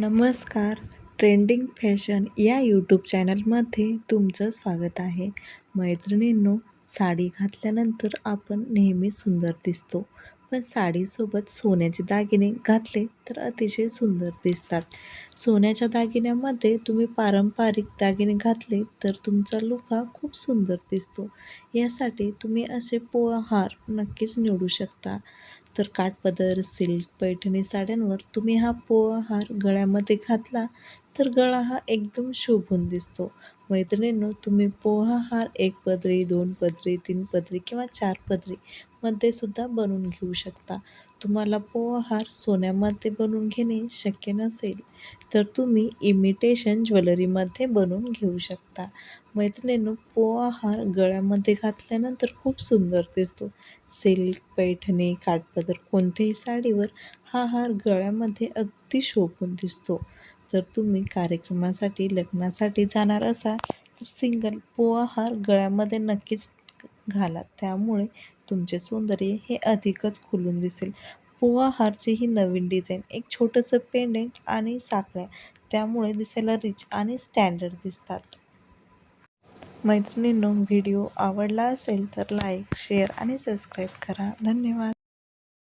नमस्कार. Trending fashion या YouTube चॅनलमध्ये तुमचं स्वागत आहे. मैत्रिणींनो साडी घातल्यानंतर आपण नेहमी सुंदर दिसतो. पण साडीसोबत सोन्याचे दागिने घातले तर अतिशय सुंदर दिसतात. सोन्याच्या दागिन्यामध्ये तुम्ही पारंपरिक दागिने घातले तर तुमचा लुक हा खूप सुंदर दिसतो. यासाठी तुम्ही असे पोहार नक्कीच निवडू शकता. तर काठपदर सिल्क पैठणी साड्यांवर तुम्ही हा पोहार गळ्यामध्ये घातला तर गळा हा एकदम शोभून दिसतो. मैत्रिणींनो तुम्ही पोहा हार एक पदरी दोन पदरी तीन पदरी किंवा चार पदरी मध्ये सुद्धा बनवून घेऊ शकता. तुम्हाला पोहा हार सोन्यामध्ये बनवून घेणे शक्य नसेल तर तुम्ही इमिटेशन ज्वेलरीमध्ये बनवून घेऊ शकता. मैत्रिणींनो पोहा हार गळ्यामध्ये घातल्यानंतर खूप सुंदर दिसतो. सिल्क पैठणी काठपदर कोणत्याही साडीवर हा हार गळ्यामध्ये अगदी शोभून दिसतो. जर तुम्ही कार्यक्रमासाठी लग्नासाठी जाणार असाल तर सिंगल पोहा हार गळ्यामध्ये नक्कीच घाला. त्यामुळे तुमचे सौंदर्य हे अधिकच खुलून दिसेल. पोहा हारची ही नवीन डिझाईन एक छोटंसं पेंडेंट आणि साखळ्या त्यामुळे दिसायला रिच आणि स्टँडर्ड दिसतात. मैत्रिणींनो व्हिडिओ आवडला असेल तर लाईक शेअर आणि सबस्क्राईब करा. धन्यवाद.